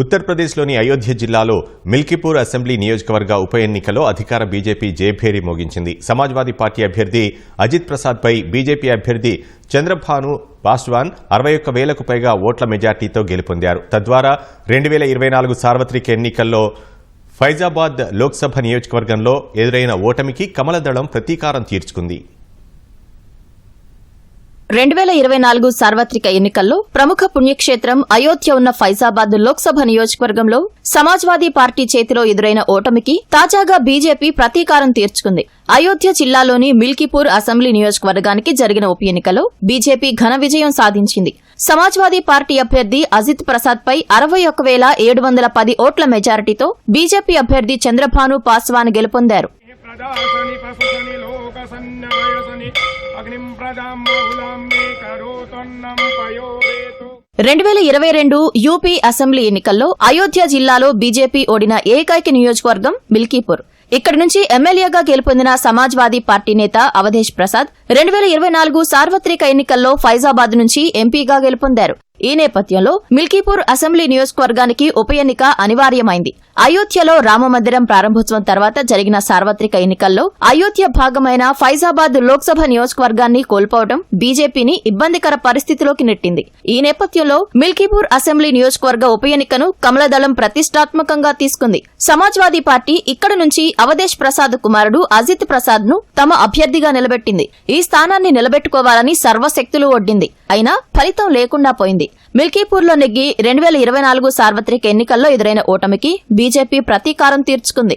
ఉత్తరప్రదేశ్లోని అయోధ్య జిల్లాలో మిల్కీపూర్ అసెంబ్లీ నియోజకవర్గ ఉప ఎన్నికలో అధికార బీజేపీ జయభేరి మోగించింది. సమాజ్వాదీ పార్టీ అభ్యర్థి అజిత్ ప్రసాద్పై బీజేపీ అభ్యర్థి చంద్రభాను పాస్వాన్ అరవై ఒక్క వేలకు పైగా ఓట్ల మెజార్టీతో గెలుపొందారు. తద్వారా రెండు వేల ఇరవై నాలుగు సార్వత్రిక ఎన్నికల్లో ఫైజాబాద్ లోక్సభ నియోజకవర్గంలో ఎదురైన ఓటమికి కమలదళం ప్రతీకారం తీర్చుకుంది. రెండు వేల ఇరవై నాలుగు సార్వత్రిక ఎన్నికల్లో ప్రముఖ పుణ్యక్షేత్రం అయోధ్య ఉన్న ఫైజాబాద్ లోక్సభ నియోజకవర్గంలో సమాజ్వాదీ పార్టీ చేతిలో ఎదురైన ఓటమికి తాజాగా బీజేపీ ప్రతీకారం తీర్చుకుంది. అయోధ్య జిల్లాలోని మిల్కీపూర్ అసెంబ్లీ నియోజకవర్గానికి జరిగిన ఉప ఎన్నికలో బీజేపీ ఘన విజయం సాధించింది. సమాజ్వాదీ పార్టీ అభ్యర్థి అజిత్ ప్రసాద్ పై అరవై ఒక్క వేల ఏడు వందల పది ఓట్ల మెజారిటీతో బీజేపీ అభ్యర్థి చంద్రభాను పాస్వాన్ గెలుపొందారు. ప్రదాసని పశుసని లోకసన్యాయసని అగ్నిం ప్రదాం బహుళాం మే కరోతన్నం పయోరేతు రెండు వేల ఇరవై రెండు యూపీ అసెంబ్లీ ఎన్నికల్లో అయోధ్య జిల్లాలో బీజేపీ ఓడిన ఏకైక నియోజకవర్గం మిల్కీపూర్. ఇక్కడి నుంచి ఎమ్మెల్యేగా గెలుపొందిన సమాజ్వాదీ పార్టీ నేత అవధేష్ ప్రసాద్ రెండు వేల ఇరవై నాలుగు సార్వత్రిక ఎన్నికల్లో ఫైజాబాద్ నుంచి ఎంపీగా గెలుపొందారు. ఈ నేపథ్యంలో మిల్కీపూర్ అసెంబ్లీ నియోజకవర్గానికి ఉప ఎన్నిక అనివార్యమైంది. అయోధ్యలో రామమందిరం ప్రారంభోత్సవం తర్వాత జరిగిన సార్వత్రిక ఎన్నికల్లో అయోధ్య భాగమైన ఫైజాబాద్ లోక్సభ నియోజకవర్గాన్ని కోల్పోవడం బీజేపీని ఇబ్బందికర పరిస్థితిలోకి నెట్టింది. ఈ నేపథ్యంలో మిల్కీపూర్ అసెంబ్లీ నియోజకవర్గ ఉప ఎన్నికను కమలదళం ప్రతిష్టాత్మకంగా తీసుకుంది. సమాజ్వాదీ పార్టీ ఇక్కడ నుంచి అవధేష్ ప్రసాద్ కుమారుడు అజిత్ ప్రసాద్ను తమ అభ్యర్థిగా నిలబెట్టింది. ఈ స్థానాన్ని నిలబెట్టుకోవాలని సర్వశక్తులు ఒడ్డింది. అయినా ఫలితం లేకుండా పోయింది. మిల్కీపూర్లో నెగ్గి రెండు వేల ఇరవై నాలుగు సార్వత్రిక ఎన్నికల్లో ఎదురైన ఓటమికి బీజేపీ ప్రతీకారం తీర్చుకుంది.